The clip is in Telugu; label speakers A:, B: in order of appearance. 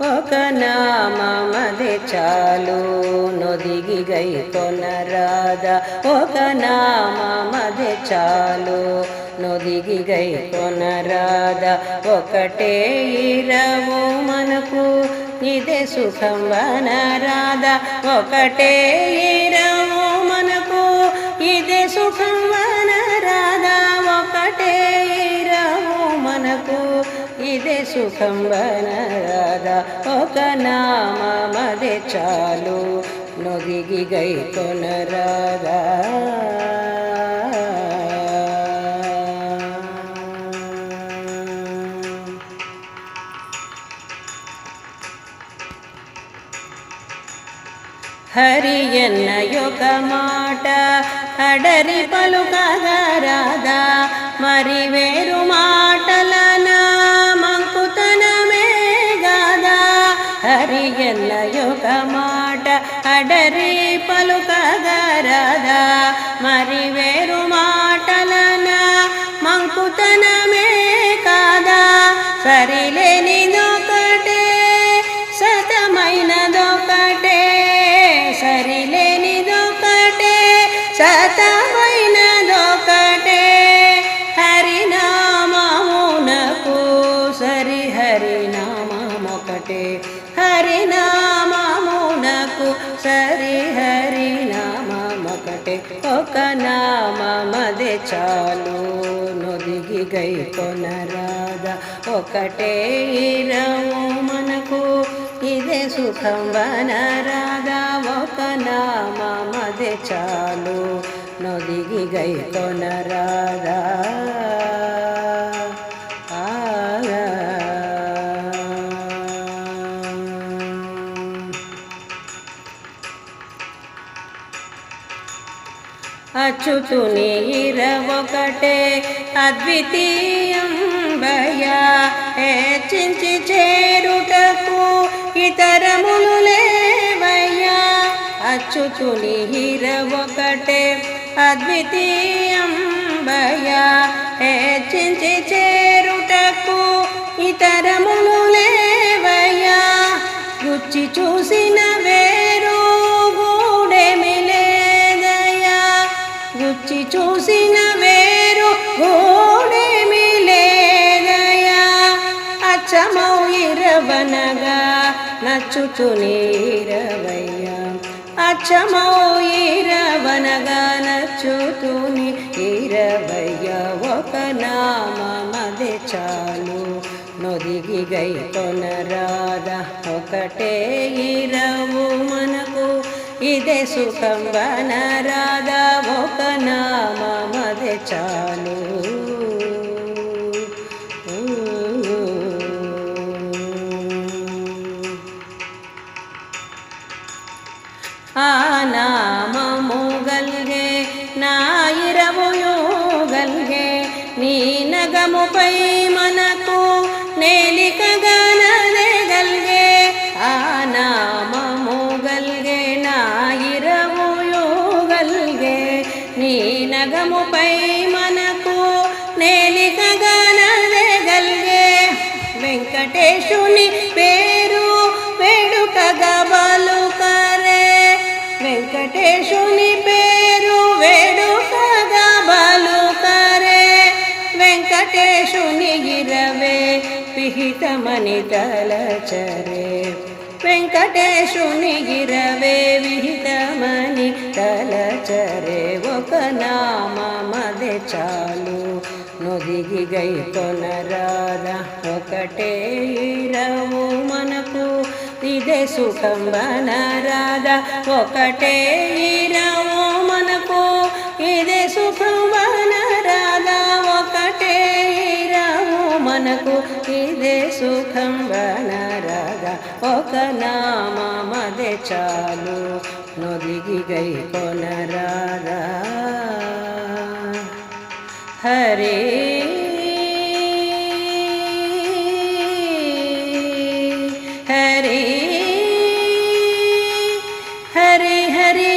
A: ఒక నామదే చాలు. నొదిగి గై కొనరాద. ఒక నామదే చాలు. నొదిగి గై కొనరాద. ఒకటే ఇరవు మనకు ఇదే సుఖం వనరాద. ఒకటే ఇరవు మనకు ఇదే సుఖం సుఖం వనరాద ఒక నామదే చాలు. నొదిగి గై కొనరాదా. హరి ఎన్న యొక్క మాట అడరి పలుకగరాదా మరి వేరు మా అడరి పలుకగరాదా మరి వేరు మాటలన మంకుతనమే కాదా? సరిలేనిదొకటే ఒక నామదే చాలు. నొదిగి గై కొనరాద ఒకటే ఇరవు మనకు. ఇదే సుఖం వనరాదా ఒక నామదే చాలు. నొదిగి గై కొనరాదా అచ్యుతుని ఇరవొకటే అద్వితీయం భయా హెచ్చించి చేరుటకు ఇతరములు లేవయ్యా. అచ్యుతుని ఇరవొకటే అద్వితీయం భయ హెచ్చించి చేరుటకు ఇతరములు లేవయ్యా. రుచి చూసిన చూసిన వేరు గూడెమి లేదయ్యా. అచ్చమౌ ఇరవనగా నచ్చుతుని నీరవయ్యా. అచ్చమౌ ఇరవనగా నచ్చుతుని ఇరవయ్యా ఒక నామమదే చాలు. నొదిగి గై కొనరాద ఒకటే ఇరవు మనకు. ఇదే సుఖం వనరా చాలు. ఆ నామము గల్గే నా ఇరవుయు గల్గే నీ నగముపై మనకు నేలికగా నీ నగముపై మనకు నేలికగానదే వెంకటేశుని పేరు వేడుకగా బలుకరే. వెంకటేశుని పేరు వేడుకగా బలుకరే. వెంకటేశుని గిరవే పిహితమని తలచరే. వెంకటేశుని గిరవే విహితమని తలచరే ఒక నామదే చాలు. నొదిగి గై కొనరాద ఒకటే ఇరవు మనకు. ఇదే సుఖం ఒకటే ఇరవు మనకు. ఇదే సుఖం మనకు ఇదే సుఖం వనరగా. ఒక నామదే చాలు నొదిగి గై కొనరాదా హరే హరే హరి హరి